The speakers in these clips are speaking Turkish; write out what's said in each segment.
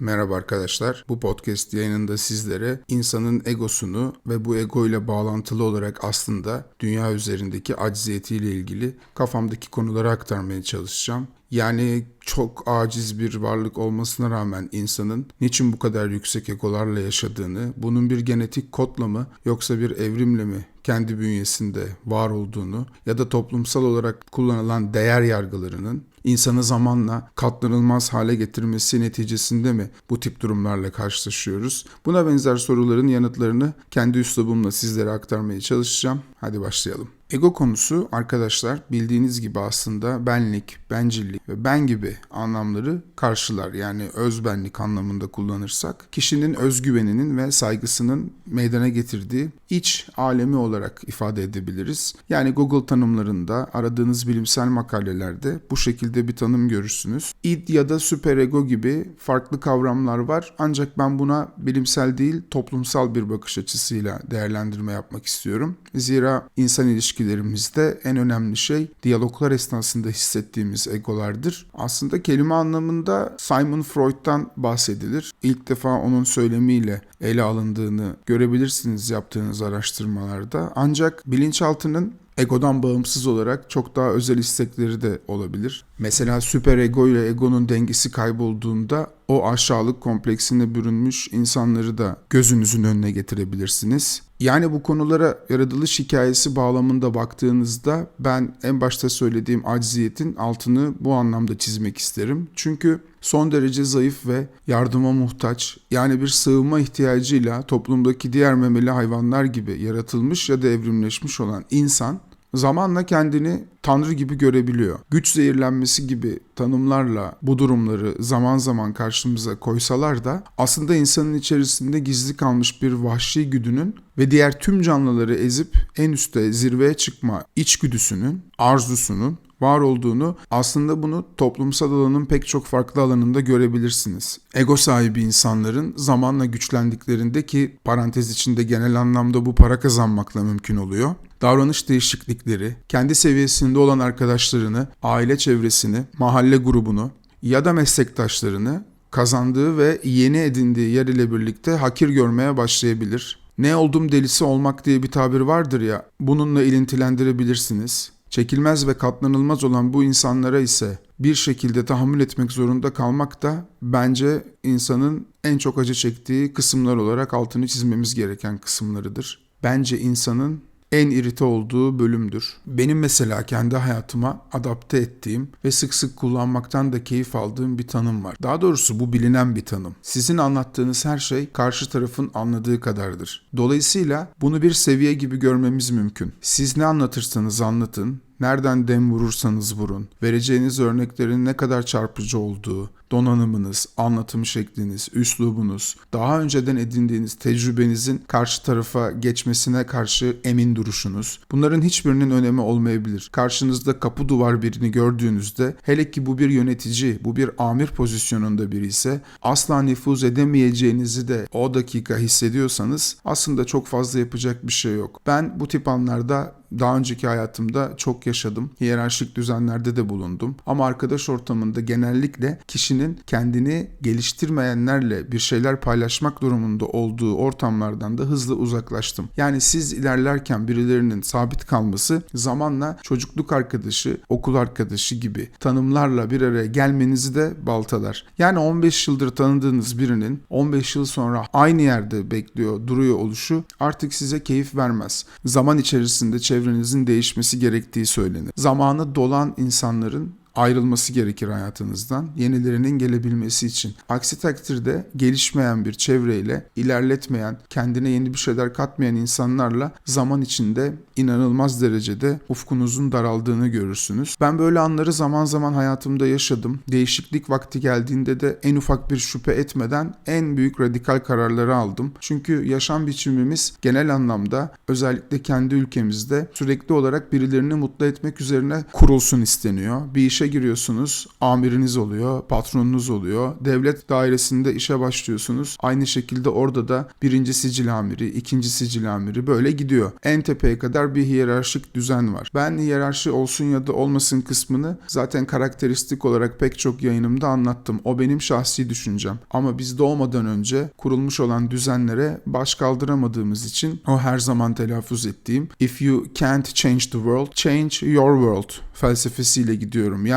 Merhaba arkadaşlar. Bu podcast yayınında sizlere insanın egosunu ve bu ego ile bağlantılı olarak aslında dünya üzerindeki acziyetiyle ilgili kafamdaki konuları aktarmaya çalışacağım. Yani çok aciz bir varlık olmasına rağmen insanın niçin bu kadar yüksek egolarla yaşadığını, bunun bir genetik kodla mı yoksa bir evrimle mi kendi bünyesinde var olduğunu ya da toplumsal olarak kullanılan değer yargılarının insanı zamanla katlanılmaz hale getirmesi neticesinde mi bu tip durumlarla karşılaşıyoruz? Buna benzer soruların yanıtlarını kendi üslubumla sizlere aktarmaya çalışacağım. Hadi başlayalım. Ego konusu arkadaşlar bildiğiniz gibi aslında benlik, bencillik ve ben gibi anlamları karşılar. Yani özbenlik anlamında kullanırsak kişinin özgüveninin ve saygısının meydana getirdiği iç alemi olarak ifade edebiliriz. Yani Google tanımlarında aradığınız bilimsel makalelerde bu şekilde bir tanım görürsünüz. İd ya da süperego gibi farklı kavramlar var ancak ben buna bilimsel değil toplumsal bir bakış açısıyla değerlendirme yapmak istiyorum. Zira insan ilişkilerimizde en önemli şey diyaloglar esnasında hissettiğimiz egolardır. Aslında kelime anlamında Simon Freud'dan bahsedilir. İlk defa onun söylemiyle ele alındığını görebilirsiniz yaptığınız araştırmalarda. Ancak bilinçaltının egodan bağımsız olarak çok daha özel istekleri de olabilir. Mesela süper ego ile egonun dengesi kaybolduğunda o aşağılık kompleksine bürünmüş insanları da gözünüzün önüne getirebilirsiniz. Yani bu konulara yaratılış hikayesi bağlamında baktığınızda ben en başta söylediğim acziyetin altını bu anlamda çizmek isterim. Çünkü son derece zayıf ve yardıma muhtaç yani bir sığınma ihtiyacıyla toplumdaki diğer memeli hayvanlar gibi yaratılmış ya da evrimleşmiş olan insan zamanla kendini tanrı gibi görebiliyor. Güç zehirlenmesi gibi tanımlarla bu durumları zaman zaman karşımıza koysalar da aslında insanın içerisinde gizli kalmış bir vahşi güdünün ve diğer tüm canlıları ezip en üste zirveye çıkma içgüdüsünün, arzusunun var olduğunu aslında bunu toplumsal alanın pek çok farklı alanında görebilirsiniz. Ego sahibi insanların zamanla güçlendiklerinde ki parantez içinde genel anlamda bu para kazanmakla mümkün oluyor. Davranış değişiklikleri, kendi seviyesinde olan arkadaşlarını, aile çevresini, mahalle grubunu ya da meslektaşlarını kazandığı ve yeni edindiği yer ile birlikte hakir görmeye başlayabilir. Ne oldum delisi olmak diye bir tabir vardır ya, bununla ilintilendirebilirsiniz. Çekilmez ve katlanılmaz olan bu insanlara ise bir şekilde tahammül etmek zorunda kalmak da bence insanın en çok acı çektiği kısımlar olarak altını çizmemiz gereken kısımlarıdır. Bence insanın en irite olduğu bölümdür. Benim mesela kendi hayatıma adapte ettiğim ve sık sık kullanmaktan da keyif aldığım bir tanım var. Daha doğrusu bu bilinen bir tanım. Sizin anlattığınız her şey karşı tarafın anladığı kadardır. Dolayısıyla bunu bir seviye gibi görmemiz mümkün. Siz ne anlatırsanız anlatın, nereden dem vurursanız vurun, vereceğiniz örneklerin ne kadar çarpıcı olduğu, donanımınız, anlatım şekliniz, üslubunuz, daha önceden edindiğiniz tecrübenizin karşı tarafa geçmesine karşı emin duruşunuz. Bunların hiçbirinin önemi olmayabilir. Karşınızda kapı duvar birini gördüğünüzde hele ki bu bir yönetici, bu bir amir pozisyonunda biri ise asla nüfuz edemeyeceğinizi de o dakika hissediyorsanız aslında çok fazla yapacak bir şey yok. Ben bu tip anlarda daha önceki hayatımda çok yaşadım. Hiyerarşik düzenlerde de bulundum. Ama arkadaş ortamında genellikle kişinin kendini geliştirmeyenlerle bir şeyler paylaşmak durumunda olduğu ortamlardan da hızlı uzaklaştım. Yani siz ilerlerken birilerinin sabit kalması zamanla çocukluk arkadaşı, okul arkadaşı gibi tanımlarla bir araya gelmenizi de baltalar. Yani 15 yıldır tanıdığınız birinin 15 yıl sonra aynı yerde bekliyor, duruyor oluşu artık size keyif vermez. Zaman içerisinde çevrenizin değişmesi gerektiği söylenir. Zamanı dolan insanların ayrılması gerekir hayatınızdan yenilerinin gelebilmesi için. Aksi takdirde gelişmeyen bir çevreyle ilerletmeyen, kendine yeni bir şeyler katmayan insanlarla zaman içinde inanılmaz derecede ufkunuzun daraldığını görürsünüz. Ben böyle anları zaman zaman hayatımda yaşadım. Değişiklik vakti geldiğinde de en ufak bir şüphe etmeden en büyük radikal kararları aldım. Çünkü yaşam biçimimiz genel anlamda özellikle kendi ülkemizde sürekli olarak birilerini mutlu etmek üzerine kurulsun isteniyor. Bir işe işe giriyorsunuz, amiriniz oluyor, patronunuz oluyor. Devlet dairesinde işe başlıyorsunuz. Aynı şekilde orada da birinci sicil amiri, ikinci sicil amiri böyle gidiyor. En tepeye kadar bir hiyerarşik düzen var. Ben hiyerarşi olsun ya da olmasın kısmını zaten karakteristik olarak pek çok yayınımda anlattım. O benim şahsi düşüncem. Ama biz doğmadan önce kurulmuş olan düzenlere baş kaldıramadığımız için o her zaman telaffuz ettiğim if you can't change the world, change your world felsefesiyle gidiyorum. Yani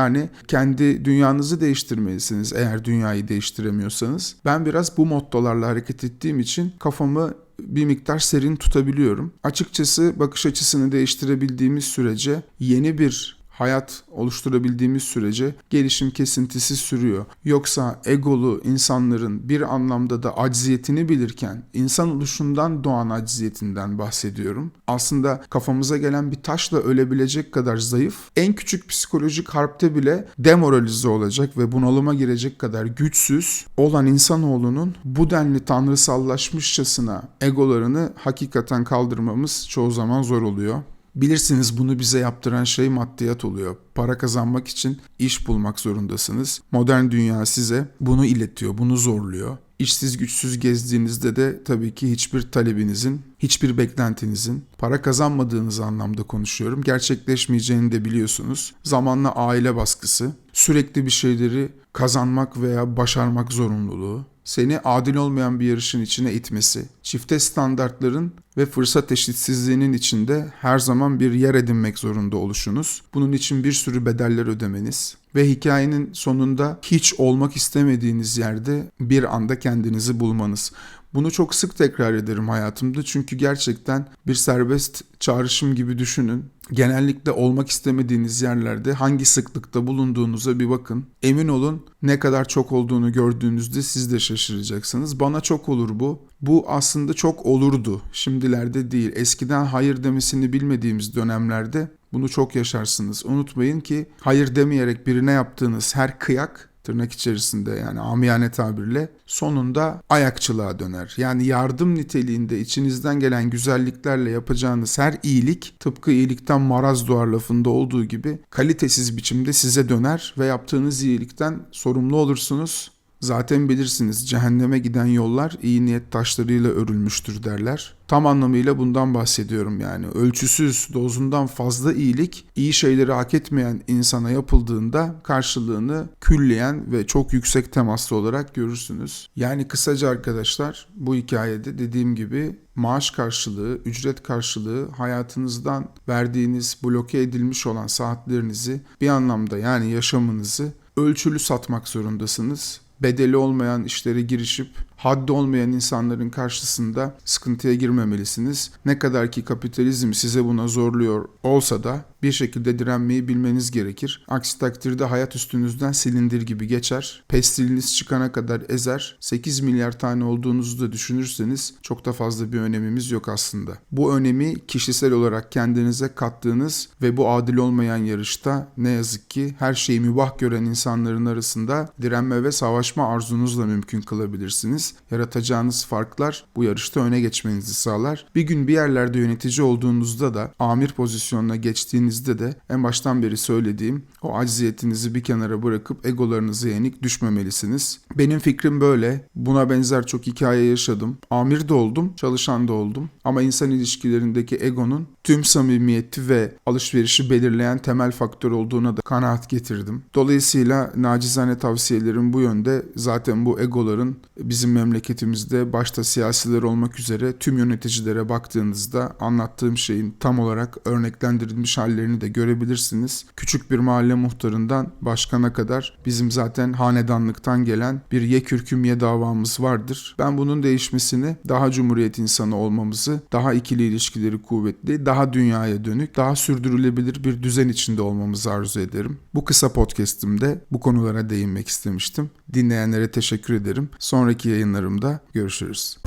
kendi dünyanızı değiştirmelisiniz eğer dünyayı değiştiremiyorsanız. Ben biraz bu mottolarla hareket ettiğim için kafamı bir miktar serin tutabiliyorum. Açıkçası bakış açısını değiştirebildiğimiz sürece yeni bir hayat oluşturabildiğimiz sürece gelişim kesintisi sürüyor. Yoksa egolu insanların bir anlamda da acziyetini bilirken insan oluşundan doğan acziyetinden bahsediyorum. Aslında kafamıza gelen bir taşla ölebilecek kadar zayıf, en küçük psikolojik harpte bile demoralize olacak ve bunalıma girecek kadar güçsüz olan insanoğlunun bu denli tanrısallaşmışçasına egolarını hakikaten kaldırmamız çoğu zaman zor oluyor. Bilirsiniz bunu bize yaptıran şey maddiyat oluyor. Para kazanmak için iş bulmak zorundasınız. Modern dünya size bunu iletiyor, bunu zorluyor. İşsiz güçsüz gezdiğinizde de tabii ki hiçbir talebinizin, hiçbir beklentinizin, para kazanmadığınız anlamda konuşuyorum, gerçekleşmeyeceğini de biliyorsunuz. Zamanla aile baskısı, sürekli bir şeyleri kazanmak veya başarmak zorunluluğu, seni adil olmayan bir yarışın içine itmesi, çifte standartların ve fırsat eşitsizliğinin içinde her zaman bir yer edinmek zorunda oluşunuz. Bunun için bir sürü bedeller ödemeniz ve hikayenin sonunda hiç olmak istemediğiniz yerde bir anda kendinizi bulmanız. Bunu çok sık tekrar ederim hayatımda çünkü gerçekten bir serbest çağrışım gibi düşünün. Genellikle olmak istemediğiniz yerlerde hangi sıklıkta bulunduğunuza bir bakın. Emin olun ne kadar çok olduğunu gördüğünüzde siz de şaşıracaksınız. Bana çok olur bu. Bu aslında çok olurdu. Şimdilerde değil. Eskiden hayır demesini bilmediğimiz dönemlerde bunu çok yaşarsınız. Unutmayın ki hayır demeyerek birine yaptığınız her kıyak tırnak içerisinde yani amiyane tabirle sonunda ayakçılığa döner. Yani yardım niteliğinde içinizden gelen güzelliklerle yapacağınız her iyilik tıpkı iyilikten maraz doğar lafında olduğu gibi kalitesiz biçimde size döner ve yaptığınız iyilikten sorumlu olursunuz. Zaten bilirsiniz cehenneme giden yollar iyi niyet taşlarıyla örülmüştür derler. Tam anlamıyla bundan bahsediyorum yani. Ölçüsüz, dozundan fazla iyilik iyi şeyleri hak etmeyen insana yapıldığında karşılığını külleyen ve çok yüksek temaslı olarak görürsünüz. Yani kısaca arkadaşlar bu hikayede dediğim gibi maaş karşılığı, ücret karşılığı hayatınızdan verdiğiniz bloke edilmiş olan saatlerinizi bir anlamda yani yaşamınızı ölçülü satmak zorundasınız bedeli olmayan işlere girişip haddi olmayan insanların karşısında sıkıntıya girmemelisiniz. Ne kadar ki kapitalizm size buna zorluyor olsa da bir şekilde direnmeyi bilmeniz gerekir. Aksi takdirde hayat üstünüzden silindir gibi geçer. Pestiliniz çıkana kadar ezer. 8 milyar tane olduğunuzu da düşünürseniz çok da fazla bir önemimiz yok aslında. Bu önemi kişisel olarak kendinize kattığınız ve bu adil olmayan yarışta ne yazık ki her şeyi mübah gören insanların arasında direnme ve savaşma arzunuzla mümkün kılabilirsiniz. Yaratacağınız farklar bu yarışta öne geçmenizi sağlar. Bir gün bir yerlerde yönetici olduğunuzda da amir pozisyonuna geçtiğinizde de en baştan beri söylediğim o acziyetinizi bir kenara bırakıp egolarınızı yenik düşmemelisiniz. Benim fikrim böyle. Buna benzer çok hikaye yaşadım. Amir de oldum, çalışan da oldum. Ama insan ilişkilerindeki egonun tüm samimiyeti ve alışverişi belirleyen temel faktör olduğuna da kanaat getirdim. Dolayısıyla nacizane tavsiyelerim bu yönde. Zaten bu egoların bizim memleketimizde başta siyasiler olmak üzere tüm yöneticilere baktığınızda anlattığım şeyin tam olarak örneklendirilmiş hallerini de görebilirsiniz. Küçük bir mahalle muhtarından başkana kadar bizim zaten hanedanlıktan gelen bir ye kürküm ye davamız vardır. Ben bunun değişmesini daha cumhuriyet insanı olmamızı, daha ikili ilişkileri kuvvetli, daha dünyaya dönük, daha sürdürülebilir bir düzen içinde olmamızı arzu ederim. Bu kısa podcast'imde bu konulara değinmek istemiştim. Dinleyenlere teşekkür ederim. Sonraki yayınlarımda görüşürüz.